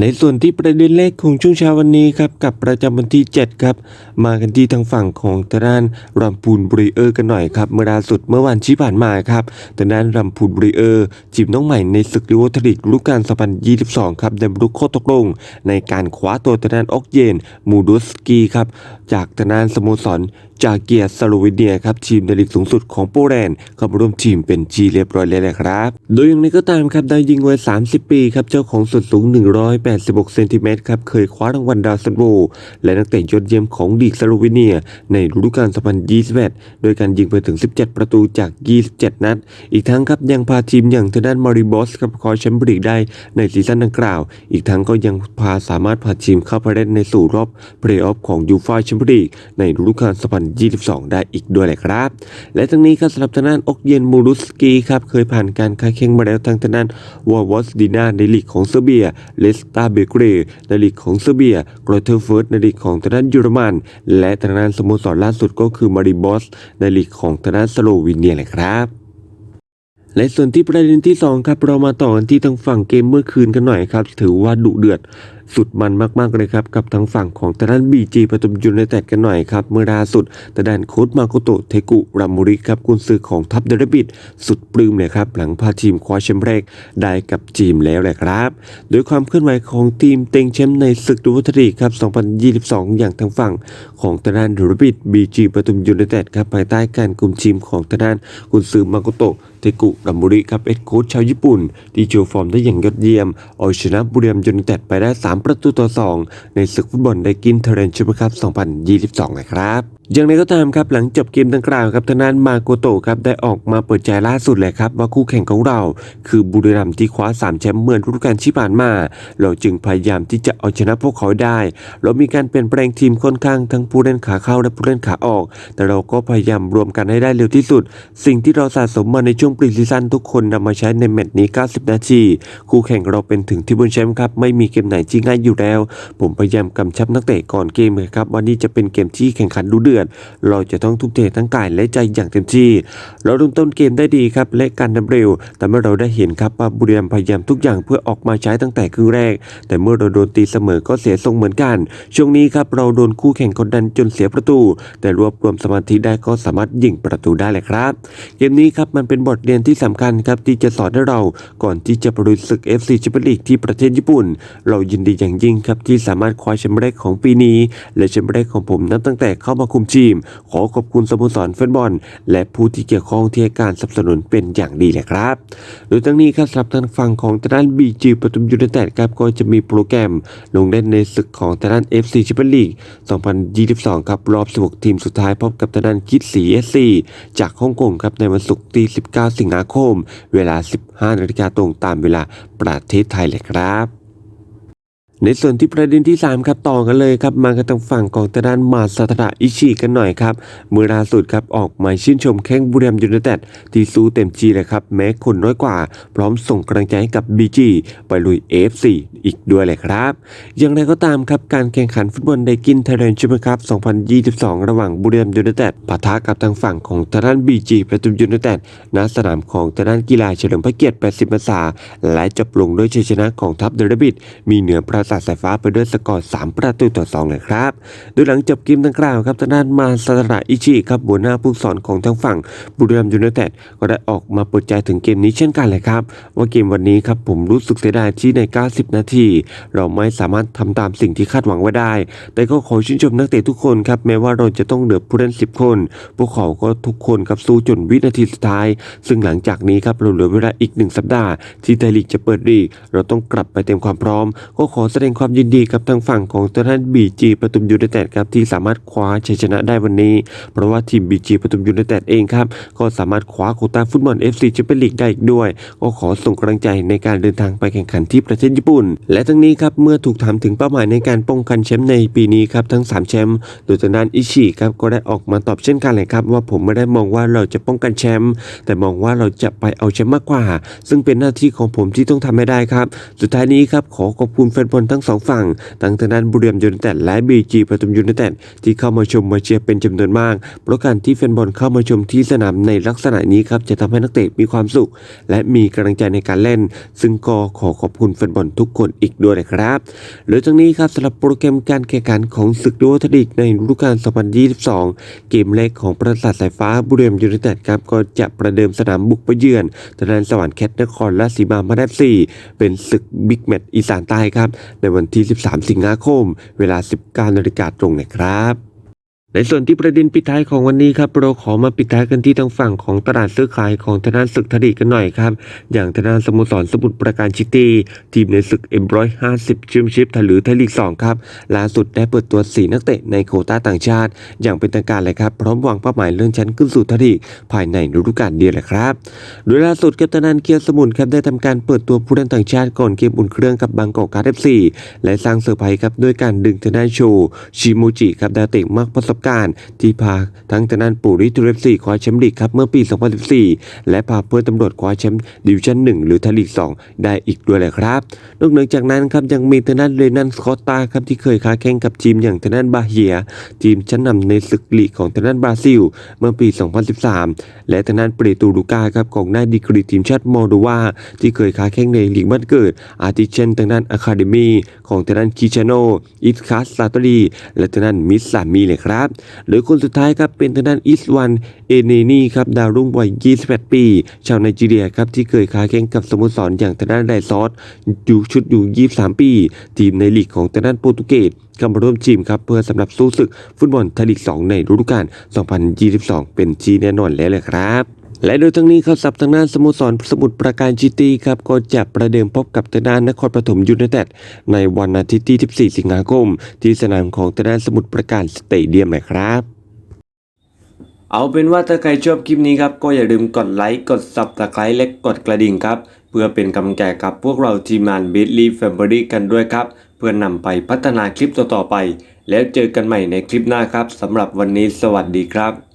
ในส่วนที่ประเด็นแรกของช่วงเช้าวันนี้ครับกับประจำวันที่ 7 ครับ มากันที่ทางฝั่งของทางด้านรัมพูนบริเออร์กันหน่อยครับเมื่อล่าสุดเมื่อวันที่ผ่านมาครับทางด้านรัมพูนบริเออร์จีบน้องใหม่ในศึกลิเวอร์พูลฤดูกาล2022 ครับได้บรรลุข้อตกลง ในการคว้าตัวทางด้านออกเยนมูดุสกีครับจากทางด้านสโมสร จากเกียร์สโลวีเนียครับทีมในลีกสูงสุดของโปแลนด์เข้ามาร่วมทีมเป็นจีเรียบร้อยแล้วนะครับ โดยอย่างนี้ก็ตามครับได้ยิงวัย 30 ปีครับเจ้าของส่วนสูง 186 เซนติเมตรครับเคยคว้ารางวัลดาวซันโบและนักเตะยอดเยี่ยมของลีกสโลวีเนีย ในฤดูกาล 2021 โดยการยิงไปถึง 17 ประตูจาก 27 นัด อีกทั้งครับยังพาทีมอย่างทางด้านมาริบอสครับคว้าแชมป์ลีกได้ในซีซั่นดังกล่าว อีกทั้งก็ยังพาสามารถพาทีมเข้าไปเล่นในสู่รอบเพลย์ออฟของยูฟ่าแชมเปี้ยนลีกในฤดูกาล2022 ได้อีกด้วยแหละครับ และทั้งนี้ครับสำหรับทางด้านอกเยนมูรุสกีครับเคยผ่านการค้าแข่งมาแล้วทั้งทางด้านวอลวอสดีนาในลีกของเซอร์เบียเลสตาเบเกรในลีกของเซอร์เบียกรอเทอร์เฟิร์สในลีกของทางด้านเยอรมัน และทางด้านสโมสรล่าสุดก็คือมาริบอสในลีกของทางด้านสโลวีเนียแหละครับและส่วนที่ประเด็นที่ 2 ครับ เรามาต่อกันที่ทางฝั่งเกมเมื่อคืนกันหน่อยครับ ถือว่าดุเดือดสุดมันมากๆเลยครับกับทางฝั่งของทางด้านบีจีปทุมยูไนเต็ดกันหน่อยครับ เมื่อล่าสุดทางด้านโค้ชมาโกโตเทกุรามูริครับกุนซือของทัพเดรบิดสุดปลื้มเลยครับหลังพาทีมคว้าแชมป์แรกได้กับทีมแล้วแหละครับ โดยความเคลื่อนไหวของทีมเต็งแชมป์ในศึกดูวัตรีครับ 2022 อย่างทางฝั่งของทางด้านเดรบิดบีจีปทุมยูไนเต็ดครับภายใต้การคุมทีมของทางด้านกุนซือมาโกโตเทกุรัมบุริครับเอ็ดโค้ชชาวญี่ปุ่น ที่โชว์ฟอร์มได้อย่างยอดเยี่ยมเอาชนะบุรีรัมย์ยูไนเต็ดไปได้ 3ประตูต่อ 2 ในศึกฟุตบอลไดกินเทเรนชิพครับ 2022 นะครับอย่างไรก็ตามครับหลังจบเกมดังกล่าวครับทางด้านมาโกโตครับได้ออกมาเปิดใจล่าสุดเลยครับว่าคู่แข่งของเรา คือบุรีรัมย์ที่คว้า3แชมป์เมื่อฤดูกาลที่ผ่านมา เราจึงพยายามที่จะเอาชนะพวกเขาได้ เรามีการเปลี่ยนแปลงทีมค่อนข้างทั้งผู้เล่นขาเข้าและผู้เล่นขาออก แต่เราก็พยายามรวมกันให้ได้เร็วที่สุด สิ่งที่เราสะสมมาในช่วงปรีซีซั่นทุกคนนำมาใช้ในแมตช์นี้ 90 นาทีคู่แข่งเราเป็นถึงที่บนแชมป์ครับไม่มีเกมไหนที่ง่ายอยู่แล้ว ผมพยายามกำชับนักเตะก่อนเกมเลยครับว่านี่จะเป็นเกมที่แข่งขันดูเดือดเราจะต้องทุ่มเททั้งกายและใจอย่างเต็มที่ เราเริ่มต้นเกมได้ดีครับและการนำเร็ว แต่เมื่อเราได้เห็นครับว่าบุรีรัมย์พยายามทุกอย่างเพื่อออกมาใช้ตั้งแต่ครึ่งแรก แต่เมื่อเราโดนตีเสมอก็เสียทรงเหมือนกัน ช่วงนี้ครับเราโดนคู่แข่งกดดันจนเสียประตู แต่รวบรวมสมาธิได้ก็สามารถยิงประตูได้เลยครับ เกมนี้ครับมันเป็นบทเรียนที่สำคัญครับที่จะสอนให้เราก่อนที่จะไปลุยศึก FC แชมเปี้ยนลีกที่ประเทศญี่ปุ่น เรายินดีอย่างยิ่งครับที่สามารถคว้าแชมป์แรกของปีนี้ และแชมป์แรกของผมนับตั้งแต่เข้ามาคุมทีม ขอขอบคุณสโมสรฟุตบอล และผู้ที่เกี่ยวข้องที่ให้การสนับสนุนเป็นอย่างดีเลยครับ โดยทั้งนี้ครับสำหรับทางฝั่งของทางด้านบีจีปทุมยูไนเต็ดครับก็จะมีโปรแกรม ลงเล่นในศึกของทางด้าน FC แชมเปี้ยนลีก 2022 ครับรอบ 16 ทีมสุดท้ายพบกับทางด้านคิดสี SC จากฮ่องกงครับในวันศุกร์ที่ 19 สิงหาคม เวลา 15 นาฬิกาตรงตามเวลาประเทศไทยเลยครับ ในส่วนที่ประเด็นที่ 3 ครับต่อกันเลยครับมากันทางฝั่งของทาด้านมาซาตะอิชิกันหน่อยครับเมื่อล่าสุดครับออกมาชื่นชมแข้งบุรีรัมยูไนเต็ดที่สู้เต็มทีเลยครับแม้คนน้อยกว่า พร้อมส่งกำลังใจให้กับบีจีไปลุย AFC อีกด้วยเลยครับ อย่างไรก็ตามครับการแข่งขันฟุตบอลไดกินไทยแลนด์แชมเปี้ยนคัพ2022 ระหว่างบุรีรัมยูไนเต็ดปะทะกับทางฝั่งของทาด้านบีจีประตูยูไนเต็ดณสนามของทาด้านกีฬาเฉลิมพระเกียรติ 80 พรรษาและจบลงด้วยชัยชนะของทัพเดอะบิดมีเหนือปราาสายฟ้าไปด้วยสกอร์3ประตูต่อ2เลยครับ โดยหลังจบเกมดังกล่าวครับทางด้านมาซาตะอิชิครับหัวหน้าผู้สอนของทางฝั่งบุรีรัมย์ยูไนเต็ดก็ได้ออกมาเปิดใจถึงเกมนี้เช่นกันเลยครับ ว่าเกมวันนี้ครับผมรู้สึกเสียดายที่ใน 90 นาที เราไม่สามารถทำตามสิ่งที่คาดหวังไว้ได้ แต่ก็ขอชื่นชมนักเตะทุกคนครับแม้ว่าเราจะต้องเหลือผู้เล่น 10 คน พวกเขาก็ทุกคนครับสู้จนวินาทีสุดท้าย ซึ่งหลังจากนี้ครับเราเหลือเวลาอีกหนึ่งสัปดาห์ ที่ไทยลีกจะเปิดลีเราต้องกลับไปเต็มความพร้อม ก็ขอแสงความยินดีกับทางฝั่งของตัวท่านบีจีปทุมยูไนเต็ดครับที่สามารถคว้าชัยชนะได้วันนี้ เพราะว่าทีมบีจีปทุมยูไนเต็ดเองครับก็สามารถคว้าโคต้าฟุตบอล FC แชมเปี้ยนลีกได้อีกด้วย ก็ขอส่งกำลังใจในการเดินทางไปแข่งขันที่ประเทศญี่ปุ่น และทั้งนี้ครับเมื่อถูกถามถึงเป้าหมายในการป้องกันแชมป์ในปีนี้ครับทั้ง 3 แชมป์โดยทางด้านอิชิครับก็ได้ออกมาตอบเช่นกันเลยครับว่าผมไม่ได้มองว่าเราจะป้องกันแชมป์แต่มองว่าเราจะไปเอาแชมป์มากกว่า ซึ่งเป็นหน้าที่ของผมที่ต้องทำให้ได้ครับ สุดท้ายนี้ครับขอขอบคุณแฟนบอลทั้งสองฝั่งทั้งทางด้านบุรีรัมย์ยูไนเต็ดและบีจีปทุมยูไนเต็ดที่เข้ามาชมมาเชียร์เป็นจำนวนมาก เพราะการที่แฟนบอลเข้ามาชมที่สนามในลักษณะนี้ครับจะทำให้นักเตะมีความสุข และมีกำลังใจในการเล่น ซึ่งก็ขอขอบคุณแฟนบอลทุกคนอีกด้วยนะครับหรือจากนี้ครับสำหรับโปรแกรมการแข่งขันของศึกดูวัฒนิกในฤดูกาล 2022 เกมแรกของปราสาทสายฟ้าบุรีรัมย์ยูไนเต็ดครับก็จะประเดิมสนามบุกไปเยือนทางด้านสวรรค์แคทนครราชสีมามาได้สี่เป็นศึกบิ๊กแมตช์อีสานใต้ครับ ในวันที่ 13 สิงหาคม เวลา 19นาฬิกาตรงนะครับ ในส่วนที่ประเด็นปิดท้ายของวันนี้ครับเราขอมาปิดท้ายกันที่ทางฝั่งของตลาดซื้อขายของธนาศึกทดีกันหน่อยครับ อย่างธนาสโมสรสมุทรปราการชิตีทีมในศึก M150 ชิมชิปหรือไทยลีก2ครับล่าสุดได้เปิดตัว 4 นักเตะในโคต้าต่างชาติ อย่างเป็นทางการเลยครับ พร้อมวางเป้าหมายเลื่อนชั้นขึ้นสู่ทดีภายในฤดูกาลเดียวแหละครับ โดยล่าสุดกัปตันเกียร์สมุนครับได้ทำการเปิดตัวผู้เล่นต่างชาติก่อนเกมอุ่นเครื่องกับบางกอกการ์ดเอฟซีและสร้างเซอร์ไพรส์ครับด้วยการดึงทางด้านโชว์ชิโมจิครับดาเตะมากประสบการที่พาทั้งทางด้านปูริทูเรฟซีคว้าแชมป์ลีกครับเมื่อปี 2014 และพาเพื่อนตำรวจคว้าแชมป์ดิวิชั่น 1 หรือไทยลีก 2 ได้อีกด้วยแหละครับ นอกเหนือจากนั้นครับยังมีทางด้านเรนันสกอตตาครับที่เคยค้าแข่งกับทีมอย่างทางด้านบาเฮีย ทีมชั้นนำในศึกลีกของทางด้านบราซิล เมื่อปี 2013 และทางด้านเปรตูลูกาครับของนายดีกรีทีมชาติโมโดวาที่เคยค้าแข่งในลีกบ้านเกิด อาทิเช่นทางด้านอะคาเดมีของทางด้านคิชาโนอิสคาสซาตอรีและทางด้านมิสซามีเลยครับหรือคนสุดท้ายครับเป็นทางด้านอิสวันเอเนนีครับดาวรุ่งวัย 28 ปี ชาวไนจีเรียครับที่เคยค้าแข่งกับสโมสรอย่างทางด้านไดซอสอยู่ชุดอยู่ 23 ปี ทีมในลีกของทางด้านโปรตุเกสเข้ามาร่วมทีมครับเพื่อสำหรับสู้ศึกฟุตบอลไทยลีก 2 ในฤดูกาล 2022 เป็นที่แน่นอนแล้วเลยครับ และโดยทั้งนี้ครับสับทางด้านสโมสรสมุทรปราการจิตีครับก็จะประเดิมพบกับทางด้านนครปฐมยูไนเต็ดในวันอาทิตย์ที่ 14 สิงหาคม ที่สนามของทางด้านสมุทรปราการสเตเดียมนะครับเอาเป็นว่าถ้าใครชอบคลิปนี้ครับก็อย่าลืมกดไลค์กด subscribe และกดกระดิ่งครับ เพื่อเป็นกำลังใจกับพวกเราทีมงาน b i t l y Family กันด้วยครับ เพื่อนำไปพัฒนาคลิปต่อๆไป แล้วเจอกันใหม่ในคลิปหน้าครับสำหรับวันนี้สวัสดีครับ